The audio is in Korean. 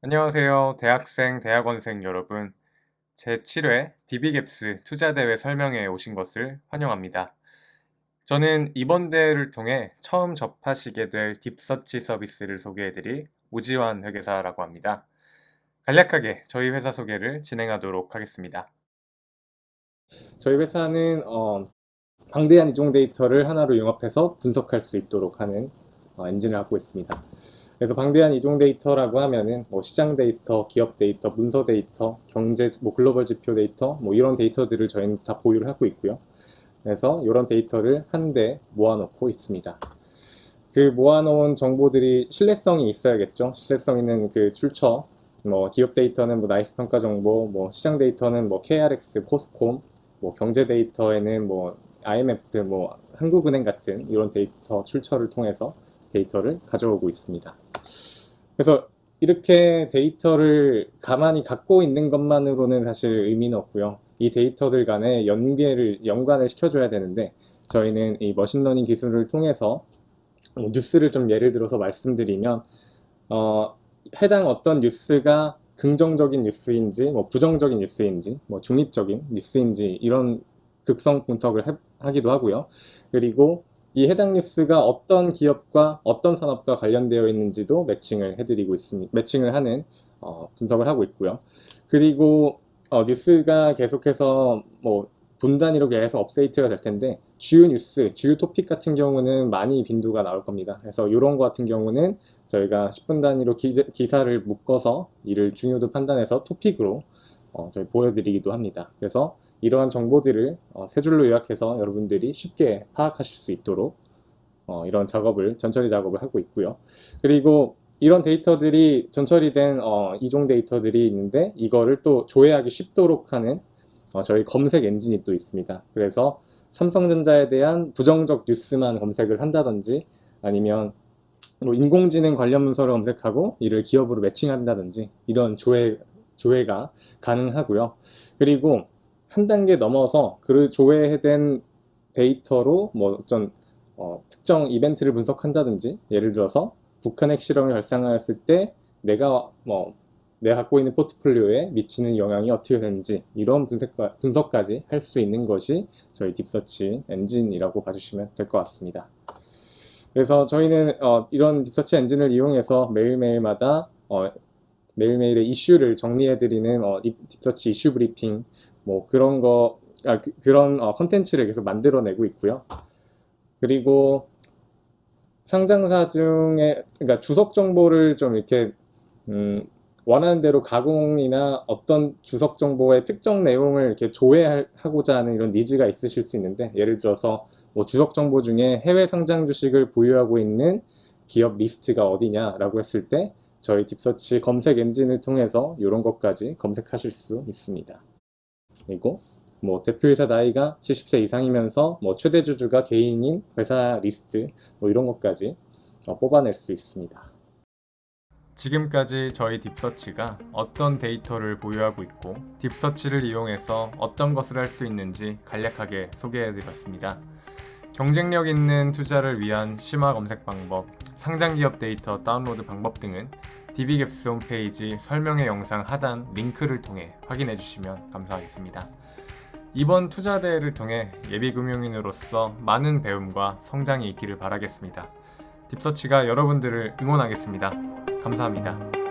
안녕하세요. 대학생, 대학원생 여러분. 제7회 DB갭스 투자대회 설명회에 오신 것을 환영합니다. 저는 이번 대회를 통해 처음 접하시게 될 딥서치 서비스를 소개해드릴 오지환 회계사라고 합니다. 간략하게 저희 회사 소개를 진행하도록 하겠습니다. 저희 회사는 어, 방대한 이종 데이터를 하나로 융합해서 분석할 수 있도록 하는 어, 엔진을 갖고 있습니다. 그래서 방대한 이종 데이터라고 하면은 뭐 시장 데이터, 기업 데이터, 문서 데이터, 경제, 뭐 글로벌 지표 데이터, 뭐 이런 데이터들을 저희는 다 보유를 하고 있고요. 그래서 이런 데이터를 한데 모아놓고 있습니다. 그 모아놓은 정보들이 신뢰성이 있어야겠죠. 신뢰성 있는 그 출처, 뭐 기업 데이터는 뭐 나이스 평가 정보, 뭐 시장 데이터는 뭐 KRX, 포스콤, 뭐 경제 데이터에는 뭐 IMF, 뭐 한국은행 같은 이런 데이터 출처를 통해서 데이터를 가져오고 있습니다. 그래서 이렇게 데이터를 가만히 갖고 있는 것만으로는 사실 의미는 없고요. 이 데이터들 간에 연계를, 연관을 시켜줘야 되는데, 저희는 이 머신러닝 기술을 통해서 뭐 뉴스를 좀 예를 들어서 말씀드리면, 어, 해당 어떤 뉴스가 긍정적인 뉴스인지, 뭐 부정적인 뉴스인지, 뭐 중립적인 뉴스인지, 이런 극성 분석을 해- 하기도 하고요. 그리고 이 해당 뉴스가 어떤 기업과 어떤 산업과 관련되어 있는지도 매칭을 해드리고 있습니다. 매칭을 하는 어, 분석을 하고 있고요. 그리고 어, 뉴스가 계속해서 뭐 분단위로 계속 업데이트가 될 텐데 주요 뉴스, 주요 토픽 같은 경우는 많이 빈도가 나올 겁니다. 그래서 이런 거 같은 경우는 저희가 10분 단위로 기, 사를 묶어서 이를 중요도 판단해서 토픽으로 어, 저희 보여드리기도 합니다. 그래서 이러한 정보들을 어, 세 줄로 요약해서 여러분들이 쉽게 파악하실 수 있도록 어, 이런 작업을 전처리 작업을 하고 있고요. 그리고 이런 데이터들이 전처리 된 어, 이종 데이터들이 있는데 이거를 또 조회하기 쉽도록 하는 어, 저희 검색 엔진이 또 있습니다. 그래서 삼성전자에 대한 부정적 뉴스만 검색을 한다든지 아니면 뭐 인공지능 관련 문서를 검색하고 이를 기업으로 매칭한다든지 이런 조회 조회가 가능하고요. 그리고 한 단계 넘어서 그 조회된 데이터로 뭐 어떤 어, 특정 이벤트를 분석한다든지 예를 들어서 북한 핵실험이 발생하였을 때 내가 뭐 내가 갖고 있는 포트폴리오에 미치는 영향이 어떻게 되는지 이런 분석까, 분석까지 할 수 있는 것이 저희 딥서치 엔진이라고 봐주시면 될 것 같습니다. 그래서 저희는 어, 이런 딥서치 엔진을 이용해서 매일매일마다 어, 매일매일의 이슈를 정리해드리는 어, 딥서치 이슈 브리핑 뭐 그런 거 아, 그, 런 어, 컨텐츠를 계속 만들어내고 있고요. 그리고 상장사 중에 그러니까 주석 정보를 좀 이렇게 음, 원하는 대로 가공이나 어떤 주석 정보의 특정 내용을 이렇게 조회하고자 하는 이런 니즈가 있으실 수 있는데 예를 들어서 뭐 주석 정보 중에 해외 상장 주식을 보유하고 있는 기업 리스트가 어디냐라고 했을 때 저희 딥서치 검색 엔진을 통해서 이런 것까지 검색하실 수 있습니다. 그리고 뭐 대표이사 나이가 70세 이상이면서 뭐 최대 주주가 개인인 회사 리스트 뭐 이런 것까지 어, 뽑아낼 수 있습니다. 지금까지 저희 딥서치가 어떤 데이터를 보유하고 있고 딥서치를 이용해서 어떤 것을 할 수 있는지 간략하게 소개해드렸습니다. 경쟁력 있는 투자를 위한 심화 검색 방법, 상장 기업 데이터 다운로드 방법 등은 DB갭스 홈페이지 설명의 영상 하단 링크를 통해 확인해 주시면 감사하겠습니다. 이번 투자 대회를 통해 예비금융인으로서 많은 배움과 성장이 있기를 바라겠습니다. 딥서치가 여러분들을 응원하겠습니다. 감사합니다.